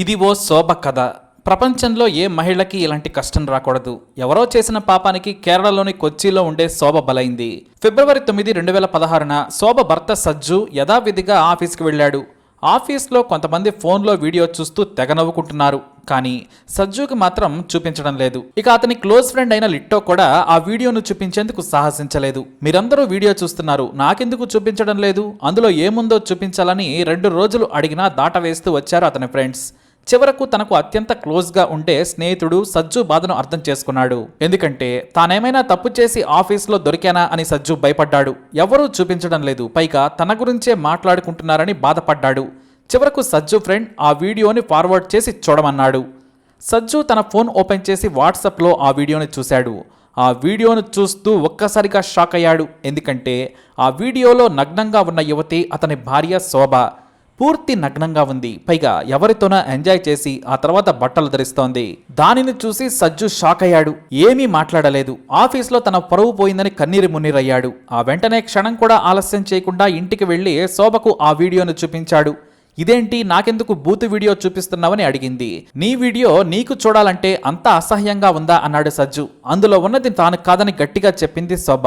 ఇది ఓ శోభ కథ. ప్రపంచంలో ఏ మహిళకి ఇలాంటి కష్టం రాకూడదు? ఎవరో చేసిన పాపానికి కేరళలోని కొచ్చిలో ఉండే శోభ బలైంది. ఫిబ్రవరి తొమ్మిది రెండు వేల పదహారున శోభ భర్త సజ్జు యథావిధిగా ఆఫీస్కి వెళ్ళాడు. ఆఫీస్లో కొంతమంది ఫోన్లో వీడియో చూస్తూ తెగ నవ్వుకుంటున్నారు. కానీ సజ్జుకి మాత్రం చూపించడం లేదు. ఇక అతని క్లోజ్ ఫ్రెండ్ అయిన లిట్టో కూడా ఆ వీడియోను చూపించేందుకు సాహసించలేదు. మీరందరూ వీడియో చూస్తున్నారు. నాకెందుకు చూపించడం లేదు? అందులో ఏముందో చూపించాలని రెండు రోజులు అడిగినా దాటవేస్తూ వచ్చారు అతని ఫ్రెండ్స్. చివరకు తనకు అత్యంత క్లోజ్గా ఉండే స్నేహితుడు సజ్జు బాధను అర్థం చేసుకున్నాడు. ఎందుకంటే తానేమైనా తప్పు చేసి ఆఫీస్లో దొరికానా అని సజ్జు భయపడ్డాడు. ఎవరూ చూపించడం లేదు. పైగా తన గురించే మాట్లాడుకుంటున్నారని బాధపడ్డాడు. చివరకు సజ్జు ఫ్రెండ్ ఆ వీడియోని ఫార్వర్డ్ చేసి చూడమన్నాడు. సజ్జు తన ఫోన్ ఓపెన్ చేసి వాట్సాప్లో ఆ వీడియోని చూశాడు. ఆ వీడియోను చూస్తూ ఒక్కసారిగా షాక్ అయ్యాడు. ఎందుకంటే ఆ వీడియోలో నగ్నంగా ఉన్న యువతి అతని భార్య శోభ. పూర్తి నగ్నంగా ఉంది. పైగా ఎవరితోనో ఎంజాయ్ చేసి ఆ తర్వాత బట్టలు ధరిస్తోంది. దానిని చూసి సజ్జు షాక్ అయ్యాడు. ఏమీ మాట్లాడలేదు. ఆఫీస్లో తన పరువు పోయిందని కన్నీరు మున్నీరయ్యాడు. ఆ వెంటనే క్షణం కూడా ఆలస్యం చేయకుండా ఇంటికి వెళ్ళి శోభకు ఆ వీడియోను చూపించాడు. ఇదేంటి? నాకెందుకు బూతు వీడియో చూపిస్తున్నావని అడిగింది. నీ వీడియో నీకు చూడాలంటే అంత అసహ్యంగా ఉందా? అన్నాడు సజ్జు. అందులో ఉన్నది తాను కాదని గట్టిగా చెప్పింది శోభ.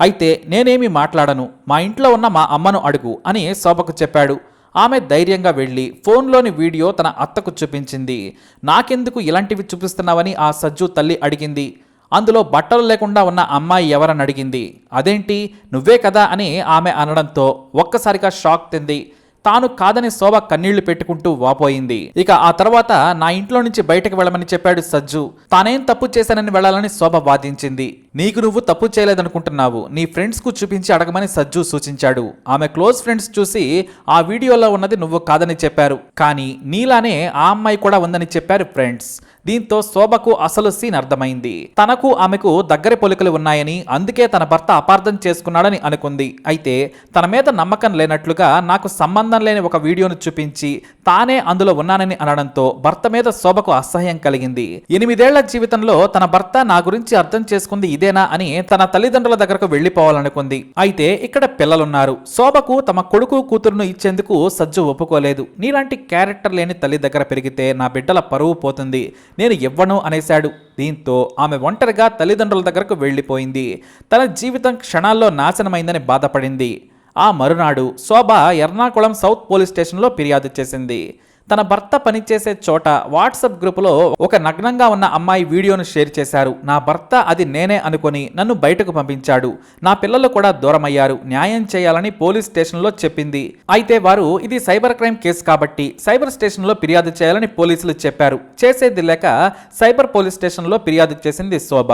అయితే నేనేమి మాట్లాడను. మా ఇంట్లో ఉన్న మా అమ్మను అడుగు అని శోభకు చెప్పాడు. ఆమె ధైర్యంగా వెళ్ళి ఫోన్లోని వీడియో తన అత్తకు చూపించింది. నాకెందుకు ఇలాంటివి చూపిస్తున్నావని ఆ సజ్జు తల్లి అడిగింది. అందులో బట్టలు లేకుండా ఉన్న అమ్మాయి ఎవరని అడిగింది. అదేంటి? నువ్వే కదా అని ఆమె అనడంతో ఒక్కసారిగా షాక్ తింది. తాను కాదని శోభ కన్నీళ్ళు పెట్టుకుంటూ వాపోయింది. ఇక ఆ తర్వాత నా ఇంట్లో నుంచి బయటకు వెళ్ళమని చెప్పాడు సజ్జు. తానేం తప్పు చేశానని వెళ్ళాలని శోభ వాదించింది. నీకు నువ్వు తప్పు చేయలేదనుకుంటున్నావు. నీ ఫ్రెండ్స్కు చూపించి అడగమని సజ్జు సూచించాడు. ఆమె క్లోజ్ ఫ్రెండ్స్ చూసి ఆ వీడియోలో ఉన్నది నువ్వు కాదని చెప్పారు. కానీ నీలానే ఆ అమ్మాయి కూడా ఉందని చెప్పారు ఫ్రెండ్స్ దీంతో శోభకు అసలు సీన్ అర్థమైంది. తనకు ఆమెకు దగ్గర పొలికలు ఉన్నాయని అందుకే తన భర్త అపార్థం చేసుకున్నాడని అనుకుంది. అయితే తన మీద నమ్మకం లేనట్లుగా నాకు సంబంధం లేని ఒక వీడియోను చూపించి తానే అందులో ఉన్నానని అనడంతో భర్త మీద శోభకు అసహ్యం కలిగింది. ఎనిమిదేళ్ళ జీవితంలో తన భర్త నా గురించి అర్థం చేసుకుంది ఇదేనా అని తన తల్లిదండ్రుల దగ్గరకు వెళ్ళిపోవాలనుకుంది అయితే ఇక్కడ పిల్లలున్నారు. శోభకు తమ కొడుకు కూతురును ఇచ్చేందుకు సజ్జు ఒప్పుకోలేదు. నీలాంటి క్యారెక్టర్ లేని తల్లి దగ్గర పెరిగితే నా బిడ్డల పరువు పోతుంది. నేను ఇవ్వను అనేశాడు. దీంతో ఆమె ఒంటరిగా తల్లిదండ్రుల దగ్గరకు వెళ్ళిపోయింది. తన జీవితం క్షణాల్లో నాశనమైందని బాధపడింది. ఆ మరునాడు శోభ ఎర్నాకుళం సౌత్ పోలీస్ స్టేషన్లో ఫిర్యాదు చేసింది. తన భర్త పనిచేసే చోట వాట్సాప్ గ్రూపులో ఒక నగ్నంగా ఉన్న అమ్మాయి వీడియోను షేర్ చేశారు. నా భర్త అది నేనే అనుకొని నన్ను బయటకు పంపించాడు. నా పిల్లలు కూడా దూరమయ్యారు. న్యాయం చేయాలని పోలీస్ స్టేషన్లో చెప్పింది. అయితే వారు ఇది సైబర్ క్రైమ్ కేసు కాబట్టి సైబర్ స్టేషన్లో ఫిర్యాదు చేయాలని పోలీసులు చెప్పారు. చేసేది లేక సైబర్ పోలీస్ స్టేషన్లో ఫిర్యాదు చేసింది శోభ.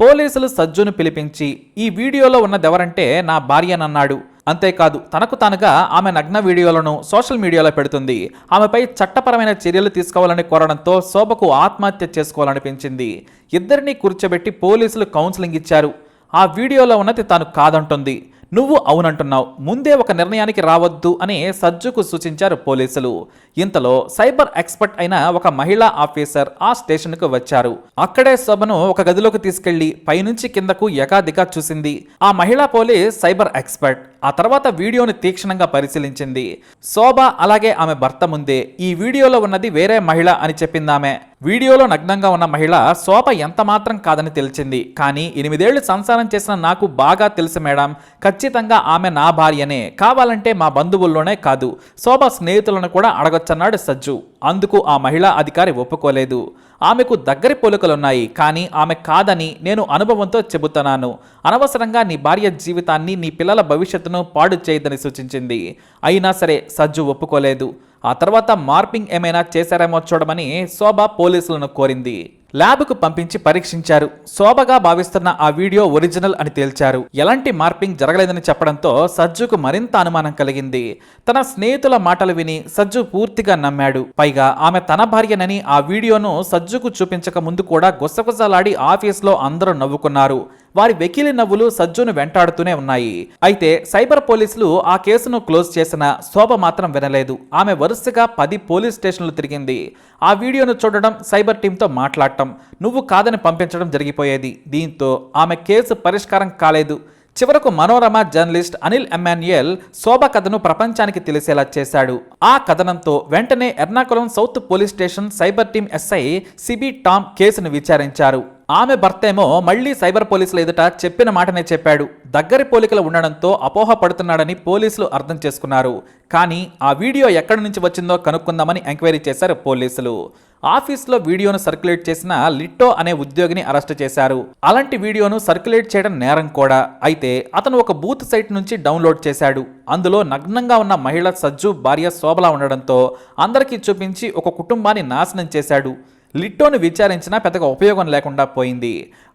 పోలీసులు సజ్జును పిలిపించి ఈ వీడియోలో ఉన్నదెవరంటే నా భార్యనన్నాడు. అంతేకాదు తనకు తానుగా ఆమె నగ్న వీడియోలను సోషల్ మీడియాలో పెడుతుంది. ఆమెపై చట్టపరమైన చర్యలు తీసుకోవాలని కోరడంతో శోభకు ఆత్మహత్య చేసుకోవాలనిపించింది. ఇద్దరిని కూర్చోబెట్టి పోలీసులు కౌన్సిలింగ్ ఇచ్చారు. ఆ వీడియోలో ఉన్నది తాను కాదంటుంది. నువ్వు అవునంటున్నావు ముందే ఒక నిర్ణయానికి రావద్దు అని సజ్జుకు సూచించారు పోలీసులు. ఇంతలో సైబర్ ఎక్స్పర్ట్ అయిన ఒక మహిళా ఆఫీసర్ ఆ స్టేషన్కు వచ్చారు. అక్కడే శోభను ఒక గదిలోకి తీసుకెళ్ళి పైనుంచి కిందకు ఎకాదిగా చూసింది. ఆ మహిళా పోలీస్ సైబర్ ఎక్స్పర్ట్. ఆ తర్వాత వీడియోని తీక్షణంగా పరిశీలించింది. శోభ అలాగే ఆమె భర్త ముందే. ఈ వీడియోలో ఉన్నది వేరే మహిళ అని చెప్పిందామె. వీడియోలో నగ్నంగా ఉన్న మహిళ శోభ ఎంతమాత్రం కాదని తెలిసింది కానీ ఎనిమిదేళ్ళు సంసారం చేసిన నాకు బాగా తెలుసు మేడం. ఖచ్చితంగా ఆమె నా భార్యనే. కావాలంటే మా బంధువుల్లోనే కాదు. శోభ స్నేహితులను కూడా అడగొచ్చన్నాడు సజ్జు. అందుకు ఆ మహిళా అధికారి ఒప్పుకోలేదు. ఆమెకు దగ్గరి పోలికలున్నాయి కానీ ఆమె కాదని నేను అనుభవంతో చెబుతున్నాను. అనవసరంగా నీ భార్య జీవితాన్ని నీ పిల్లల భవిష్యత్తును పాడు చేయదని సూచించింది. అయినా సరే సజ్జు ఒప్పుకోలేదు. ఆ తర్వాత మార్పింగ్ ఏమైనా చేశారేమో చూడమని శోభ పోలీసులను కోరింది. ల్యాబ్కు పంపించి పరీక్షించారు. శోభగా భావిస్తున్న ఆ వీడియో ఒరిజినల్ అని తేల్చారు. ఎలాంటి మార్పింగ్ జరగలేదని చెప్పడంతో సజ్జుకు మరింత అనుమానం కలిగింది. తన స్నేహితుల మాటలు విని సజ్జు పూర్తిగా నమ్మాడు. పైగా ఆమె తన భార్యనని ఆ వీడియోను సజ్జుకు చూపించక ముందు కూడా గుసగుసలాడి ఆఫీస్లో అందరూ నవ్వుకున్నారు. వారి వెకిలి నవ్వులు సజ్జును వెంటాడుతూనే ఉన్నాయి. అయితే సైబర్ పోలీసులు ఆ కేసును క్లోజ్ చేసిన శోభ మాత్రం వినలేదు. ఆమె వరుసగా పది పోలీస్ స్టేషన్లు తిరిగింది. ఆ వీడియోను చూడడం సైబర్ టీంతో మాట్లాడటం నువ్వు కాదని పంపించడం జరిగిపోయేది. దీంతో ఆమె కేసు పరిష్కారం కాలేదు. చివరకు మనోరమ జర్నలిస్ట్ అనిల్ ఎమ్మాన్యుయల్ శోభ కథను ప్రపంచానికి తెలిసేలా చేశాడు. ఆ కథనంతో వెంటనే Ernakulam south police station cyber team SI CB Tom కేసును విచారించారు. ఆమె భర్తేమో మళ్ళీ సైబర్ పోలీసుల ఎదుట చెప్పిన మాటనే చెప్పాడు. దగ్గరి పోలికలు ఉండడంతో అపోహ పడుతున్నాడని పోలీసులు అర్థం చేసుకున్నారు. కానీ ఆ వీడియో ఎక్కడి నుంచి వచ్చిందో కనుక్కుందామని ఎంక్వైరీ చేశారు పోలీసులు. ఆఫీస్లో వీడియోను సర్క్యులేట్ చేసిన లిట్టో అనే ఉద్యోగిని అరెస్ట్ చేశారు. అలాంటి వీడియోను సర్క్యులేట్ చేయడం నేరం కూడా. అయితే అతను ఒక బూత్ సైట్ నుంచి డౌన్లోడ్ చేశాడు. అందులో నగ్నంగా ఉన్న మహిళ సజ్జు భార్య శోభలా ఉండడంతో అందరికీ చూపించి ఒక కుటుంబాన్ని నాశనం చేశాడు. లిట్టోను విచారించినా పెద్దగా ఉపయోగం లేకుండా పోయింది.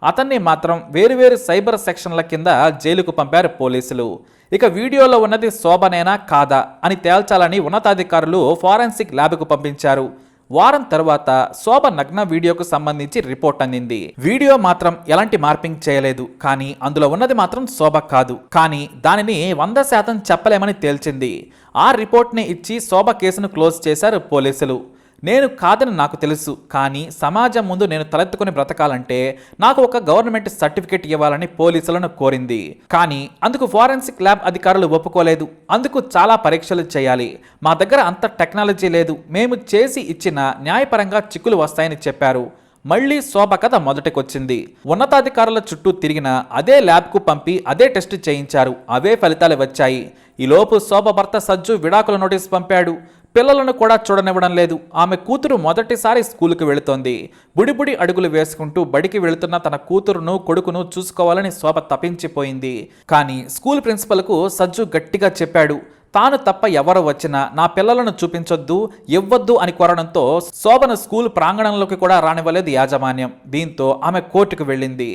అతన్ని మాత్రం వేరువేరు సైబర్ సెక్షన్ల కింద జైలుకు పంపారు పోలీసులు. ఇక వీడియోలో ఉన్నది శోభనేనా కాదా అని తేల్చాలని ఉన్నతాధికారులు ఫారెన్సిక్ ల్యాబ్కు పంపించారు. వారం తర్వాత శోభ నగ్న వీడియోకు సంబంధించి రిపోర్ట్ అందింది. వీడియో మాత్రం ఎలాంటి మార్పింగ్ చేయలేదు. కానీ అందులో ఉన్నది మాత్రం శోభ కాదు. కానీ దానిని వంద శాతం చెప్పలేమని తేల్చింది. ఆ రిపోర్ట్ని ఇచ్చి శోభ కేసును క్లోజ్ చేశారు పోలీసులు. నేను కాదని నాకు తెలుసు కానీ సమాజం ముందు నేను తలెత్తుకుని బ్రతకాలంటే నాకు ఒక గవర్నమెంట్ సర్టిఫికేట్ ఇవ్వాలని పోలీసులను కోరింది. కానీ అందుకు ఫారెన్సిక్ ల్యాబ్ అధికారులు ఒప్పుకోలేదు. అందుకు చాలా పరీక్షలు చేయాలి. మా దగ్గర అంత టెక్నాలజీ లేదు. మేము చేసి ఇచ్చిన న్యాయపరంగా చిక్కులు వస్తాయని చెప్పారు. మళ్ళీ శోభ కథ మొదటికొచ్చింది. ఉన్నతాధికారుల చుట్టూ తిరిగిన అదే ల్యాబ్కు పంపి అదే టెస్ట్ చేయించారు. అవే ఫలితాలు వచ్చాయి. ఈలోపు శోభ భర్త సజ్జు విడాకుల నోటీస్ పంపాడు. పిల్లలను కూడా చూడనివ్వడం లేదు. ఆమె కూతురు మొదటిసారి స్కూలుకు వెళుతోంది. బుడిబుడి అడుగులు వేసుకుంటూ బడికి వెళుతున్న తన కూతురును కొడుకును చూసుకోవాలని శోభ తప్పించిపోయింది. కానీ స్కూల్ ప్రిన్సిపల్కు సజ్జు గట్టిగా చెప్పాడు. తాను తప్ప ఎవరు వచ్చినా నా పిల్లలను చూపించొద్దు ఇవ్వద్దు అని కోరడంతో శోభన స్కూల్ ప్రాంగణంలోకి కూడా రానివ్వలేదు యాజమాన్యం. దీంతో ఆమె కోర్టుకు వెళ్ళింది.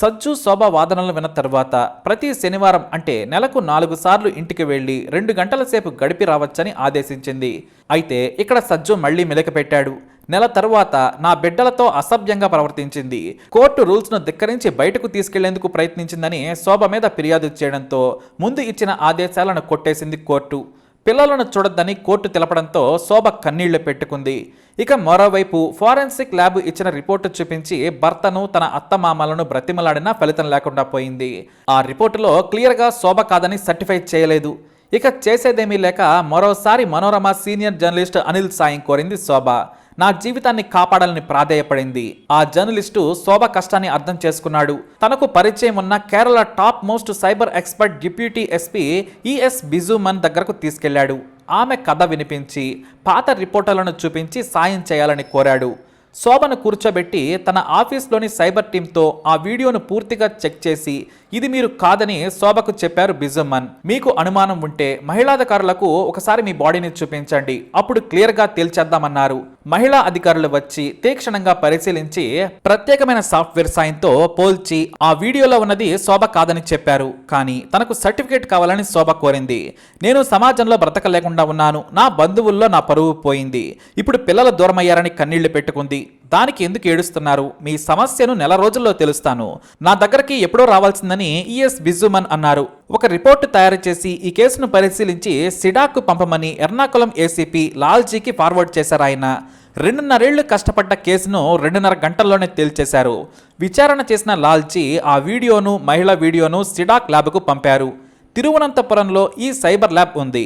సజ్జు శోభ వాదనలు విన్న తర్వాత ప్రతి శనివారం అంటే నెలకు నాలుగు సార్లు ఇంటికి వెళ్ళి రెండు గంటల సేపు గడిపి రావచ్చని ఆదేశించింది. అయితే ఇక్కడ సజ్జు మళ్ళీ మెలకపెట్టాడు నెల తరువాత నా బిడ్డలతో అసభ్యంగా ప్రవర్తించింది. కోర్టు రూల్స్ను ధిక్కరించి బయటకు తీసుకెళ్ళేందుకు ప్రయత్నించిందని శోభ మీద ఫిర్యాదు చేయడంతో ముందు ఇచ్చిన ఆదేశాలను కొట్టేసింది కోర్టు. పిల్లలను చూడొద్దని కోర్టు తెలపడంతో శోభ కన్నీళ్ళు పెట్టుకుంది. ఇక మరోవైపు ఫారెన్సిక్ ల్యాబ్ ఇచ్చిన రిపోర్టు చూపించి భర్తను తన అత్తమామలను బ్రతిమలాడినా ఫలితం లేకుండా పోయింది. ఆ రిపోర్టులో క్లియర్గా శోభ కాదని సర్టిఫై చేయలేదు. ఇక చేసేదేమీ లేక మరోసారి మనోరమ సీనియర్ జర్నలిస్ట్ అనిల్ సాయం కోరింది శోభ. నా జీవితాన్ని కాపాడాలని ప్రాధేయపడింది. ఆ జర్నలిస్టు శోభ కష్టాన్ని అర్థం చేసుకున్నాడు. తనకు పరిచయం ఉన్న Kerala top most cyber expert deputy SP ES Bijumon దగ్గరకు తీసుకెళ్ళాడు. ఆమె కథ వినిపించి పాత రిపోర్టర్లను చూపించి సాయం చేయాలని కోరాడు. శోభను కూర్చోబెట్టి తన ఆఫీస్లోని సైబర్ టీంతో ఆ వీడియోను పూర్తిగా చెక్ చేసి ఇది మీరు కాదని శోభకు చెప్పారు బిజమ్మన్ మీకు అనుమానం ఉంటే మహిళాధికారులకు ఒకసారి మీ బాడీని చూపించండి. అప్పుడు క్లియర్గా తేల్చేద్దామన్నారు. మహిళా అధికారులు వచ్చి తీక్షణంగా పరిశీలించి ప్రత్యేకమైన సాఫ్ట్వేర్ సాయంతో పోల్చి ఆ వీడియోలో ఉన్నది శోభ కాదని చెప్పారు. కానీ తనకు సర్టిఫికేట్ కావాలని శోభ కోరింది. నేను సమాజంలో బ్రతకలేకుండా ఉన్నాను. నా బంధువుల్లో నా పరువు పోయింది. ఇప్పుడు పిల్లలు దూరమయ్యారని కన్నీళ్ళు పెట్టుకుంది. దానికి ఎందుకు ఏడుస్తున్నారు? మీ సమస్యను నెల రోజుల్లో తెలుస్తాను. నా దగ్గరికి ఎప్పుడో రావాల్సిందని ఈఎస్ బిజుమన్ అన్నారు. ఒక రిపోర్టు తయారు చేసి ఈ కేసును పరిశీలించి సిడాకు పంపమని ఎర్నాకుళం ఏసీపీ లాల్జీకి ఫార్వర్డ్ చేశారు ఆయన. రెండున్నరేళ్ళు కష్టపడ్డ కేసును రెండున్నర గంటల్లోనే తేల్చేశారు. విచారణ చేసిన లాల్జీ ఆ వీడియోను మహిళ వీడియోను సిడాక్ ల్యాబ్కు పంపారు. తిరువనంతపురంలో ఈ సైబర్ ల్యాబ్ ఉంది.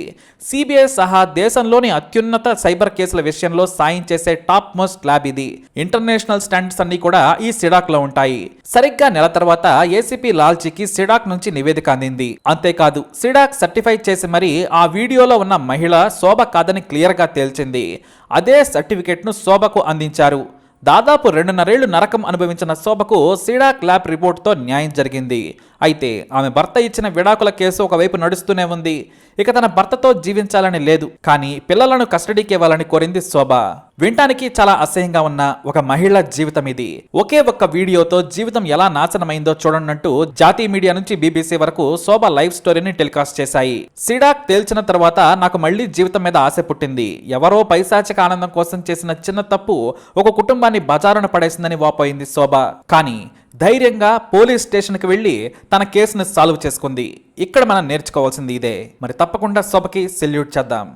సిబిఐ సహా దేశంలోని అత్యున్నత సైబర్ కేసుల విషయంలో సాయం చేసే టాప్ మోస్ట్ ల్యాబ్ ఇది. ఇంటర్నేషనల్ స్టాండర్డ్స్ అన్ని కూడా ఈ సిడాక్లో ఉంటాయి. సరిగ్గా నెల తర్వాత ఏసీపీ లాల్జీకి సిడాక్ నుంచి నివేదిక అందింది. అంతేకాదు సిడాక్ సర్టిఫై చేసి మరి ఆ వీడియోలో ఉన్న మహిళ శోభ కాదని క్లియర్గా తేల్చింది. అదే సర్టిఫికేట్ను శోభకు అందించారు. దాదాపు రెండున్నరేళ్ళు నరకం అనుభవించిన శోభకు సీడాక్ ల్యాబ్ రిపోర్ట్తో న్యాయం జరిగింది. అయితే ఆమె భర్త ఇచ్చిన విడాకుల కేసు ఒకవైపు నడుస్తూనే ఉంది. ఇక తన భర్తతో జీవించాలని లేదు. కానీ పిల్లలను కస్టడీకి ఇవ్వాలని కోరింది శోభ. వినటానికి చాలా అసహ్యంగా ఉన్న ఒక మహిళ జీవితం ఇది. ఒకే ఒక్క వీడియోతో జీవితం ఎలా నాశనమైందో చూడనంటూ జాతీయ మీడియా నుంచి బీబీసీ వరకు శోభ లైవ్ స్టోరీని టెలికాస్ట్ చేశాయి. సిడాక్ తేల్చిన తర్వాత నాకు మళ్ళీ జీవితం మీద ఆశ పుట్టింది. ఎవరో పైశాచిక ఆనందం కోసం చేసిన చిన్న తప్పు ఒక కుటుంబాన్ని బజారున పడేసిందని వాపోయింది శోభ. కానీ ధైర్యంగా పోలీస్ స్టేషన్కి వెళ్ళి తన కేసును సాల్వ్ చేసుకుంది. ఇక్కడ మనం నేర్చుకోవాల్సింది ఇదే. మరి తప్పకుండా శోభకి సెల్యూట్ చేద్దాం.